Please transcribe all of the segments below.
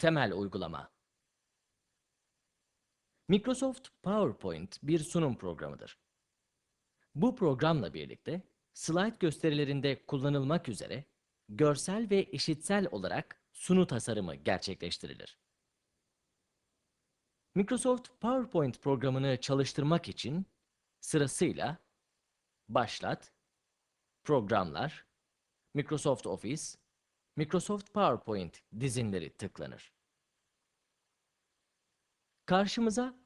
Temel uygulama. Microsoft PowerPoint bir sunum programıdır. Bu programla birlikte slide gösterilerinde kullanılmak üzere görsel ve işitsel olarak sunu tasarımı gerçekleştirilir. Microsoft PowerPoint programını çalıştırmak için sırasıyla Başlat, Programlar, Microsoft Office, Microsoft PowerPoint dizinleri tıklanır. Karşımıza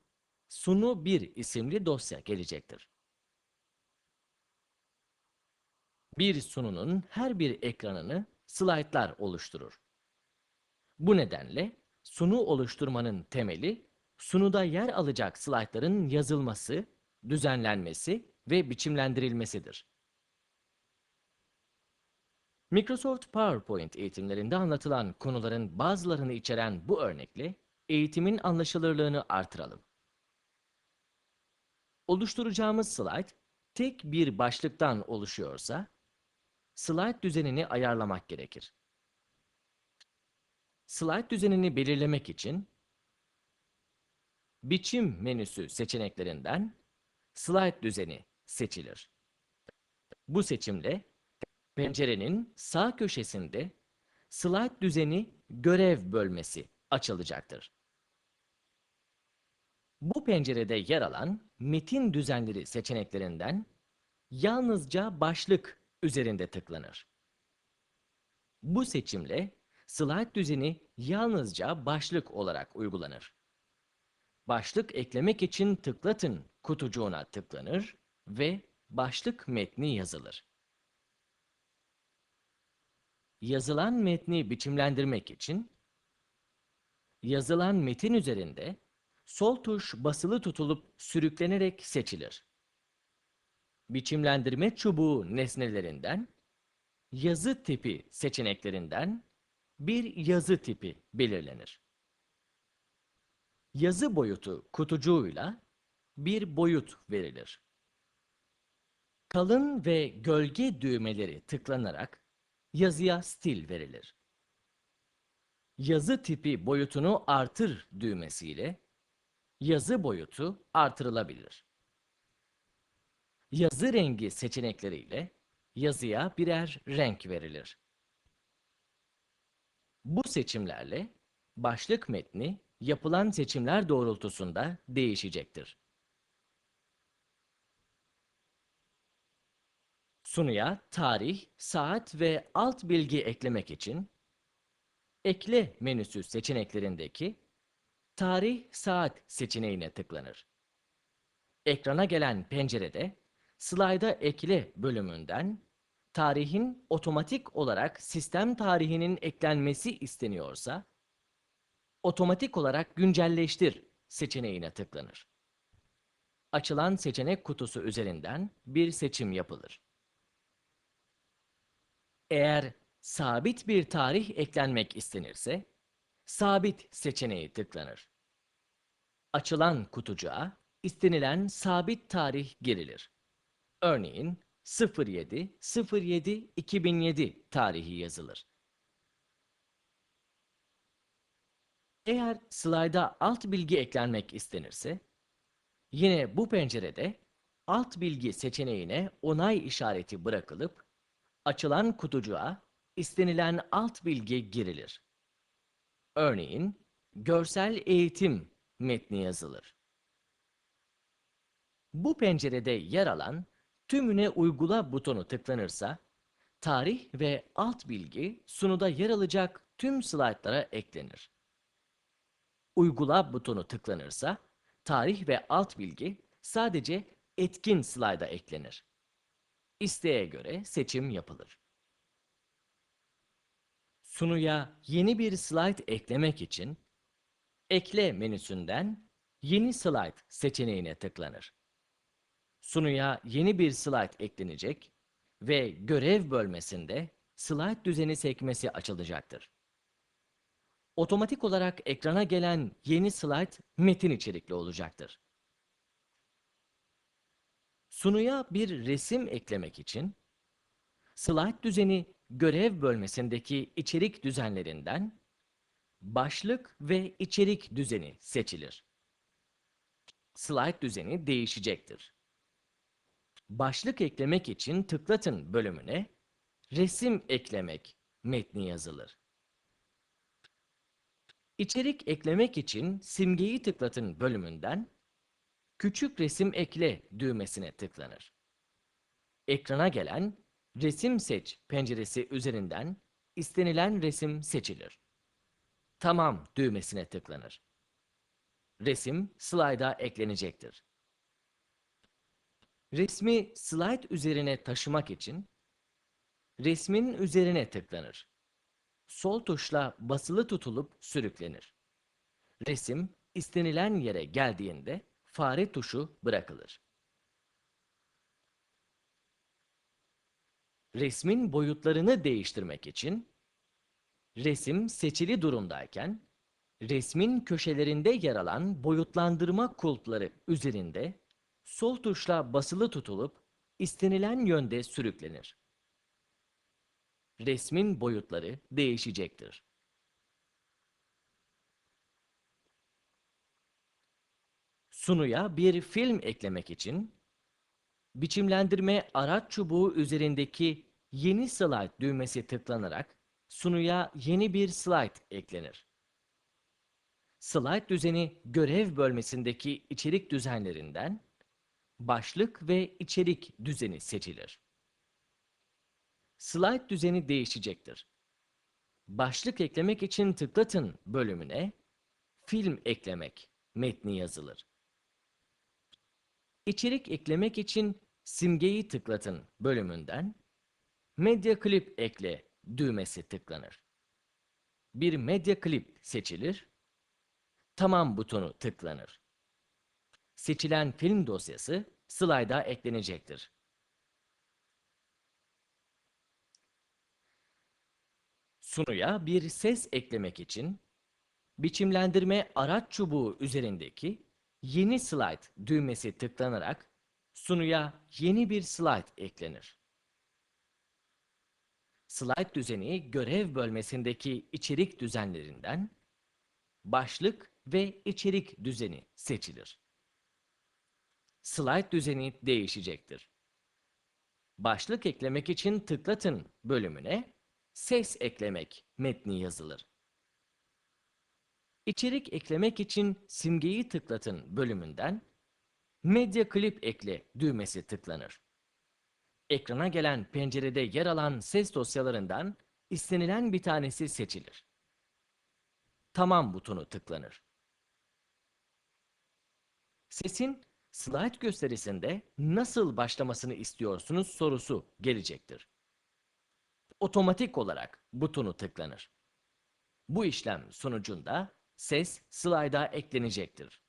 Sunu 1 isimli dosya gelecektir. Bir sununun her bir ekranını slaytlar oluşturur. Bu nedenle sunu oluşturmanın temeli, sunuda yer alacak slaytların yazılması, düzenlenmesi ve biçimlendirilmesidir. Microsoft PowerPoint eğitimlerinde anlatılan konuların bazılarını içeren bu örnekle eğitimin anlaşılırlığını artıralım. Oluşturacağımız slide tek bir başlıktan oluşuyorsa, slide düzenini ayarlamak gerekir. Slide düzenini belirlemek için Biçim menüsü seçeneklerinden Slide düzeni seçilir. Bu seçimle pencerenin sağ köşesinde Slide düzeni görev bölmesi açılacaktır. Bu pencerede yer alan metin düzenleri seçeneklerinden yalnızca başlık üzerinde tıklanır. Bu seçimle slide düzeni yalnızca başlık olarak uygulanır. Başlık eklemek için tıklatın kutucuğuna tıklanır ve başlık metni yazılır. Yazılan metni biçimlendirmek için yazılan metin üzerinde sol tuş basılı tutulup sürüklenerek seçilir. Biçimlendirme çubuğu nesnelerinden yazı tipi seçeneklerinden bir yazı tipi belirlenir. Yazı boyutu kutucuğuyla bir boyut verilir. Kalın ve gölge düğmeleri tıklanarak yazıya stil verilir. Yazı tipi boyutunu artır düğmesiyle yazı boyutu artırılabilir. Yazı rengi seçenekleriyle yazıya birer renk verilir. Bu seçimlerle başlık metni yapılan seçimler doğrultusunda değişecektir. Sunuya tarih, saat ve alt bilgi eklemek için Ekle menüsü seçeneklerindeki Tarih, saat seçeneğine tıklanır. Ekrana gelen pencerede Slayda ekle bölümünden tarihin otomatik olarak sistem tarihinin eklenmesi isteniyorsa otomatik olarak güncelleştir seçeneğine tıklanır. Açılan seçenek kutusu üzerinden bir seçim yapılır. Eğer sabit bir tarih eklenmek istenirse, sabit seçeneği tıklanır. Açılan kutucuğa istenilen sabit tarih girilir. Örneğin 07 07 2007 tarihi yazılır. Eğer slayda alt bilgi eklenmek istenirse, yine bu pencerede alt bilgi seçeneğine onay işareti bırakılıp, açılan kutucuğa istenilen alt bilgi girilir. Örneğin, görsel eğitim metni yazılır. Bu pencerede yer alan tümüne uygula butonu tıklanırsa, tarih ve alt bilgi sunuda yer alacak tüm slaytlara eklenir. Uygula butonu tıklanırsa, tarih ve alt bilgi sadece etkin slayda eklenir. İsteğe göre seçim yapılır. Sunuya yeni bir slide eklemek için, Ekle menüsünden Yeni slide seçeneğine tıklanır. Sunuya yeni bir slide eklenecek ve görev bölmesinde slide düzeni sekmesi açılacaktır. Otomatik olarak ekrana gelen yeni slide metin içerikli olacaktır. Sunuya bir resim eklemek için slide düzeni görev bölmesindeki içerik düzenlerinden başlık ve içerik düzeni seçilir. Slide düzeni değişecektir. Başlık eklemek için tıklatın bölümüne resim eklemek metni yazılır. İçerik eklemek için simgeyi tıklatın bölümünden küçük resim ekle düğmesine tıklanır. Ekrana gelen resim seç penceresi üzerinden istenilen resim seçilir. Tamam düğmesine tıklanır. Resim slayda eklenecektir. Resmi slide üzerine taşımak için resmin üzerine tıklanır. Sol tuşla basılı tutulup sürüklenir. Resim istenilen yere geldiğinde fare tuşu bırakılır. Resmin boyutlarını değiştirmek için resim seçili durumdayken resmin köşelerinde yer alan boyutlandırma kulpları üzerinde sol tuşla basılı tutulup istenilen yönde sürüklenir. Resmin boyutları değişecektir. Sunuya bir film eklemek için biçimlendirme araç çubuğu üzerindeki yeni slide düğmesi tıklanarak sunuya yeni bir slide eklenir. Slide düzeni görev bölmesindeki içerik düzenlerinden başlık ve içerik düzeni seçilir. Slide düzeni değişecektir. Başlık eklemek için tıklatın bölümüne film eklemek metni yazılır. İçerik eklemek için simgeyi tıklatın bölümünden medya klip ekle düğmesi tıklanır. Bir medya klip seçilir. Tamam butonu tıklanır. Seçilen film dosyası slayda eklenecektir. Sunuya bir ses eklemek için biçimlendirme araç çubuğu üzerindeki yeni slide düğmesi tıklanarak sunuya yeni bir slide eklenir. Slide düzeni görev bölmesindeki içerik düzenlerinden başlık ve içerik düzeni seçilir. Slide düzeni değişecektir. Başlık eklemek için tıklatın bölümüne ses eklemek metni yazılır. İçerik eklemek için simgeyi tıklatın bölümünden medya klip ekle düğmesi tıklanır. Ekrana gelen pencerede yer alan ses dosyalarından istenilen bir tanesi seçilir. Tamam butonu tıklanır. Sesin slide gösterisinde nasıl başlamasını istiyorsunuz sorusu gelecektir. Otomatik olarak butonu tıklanır. Bu işlem sonucunda ses slayda eklenecektir.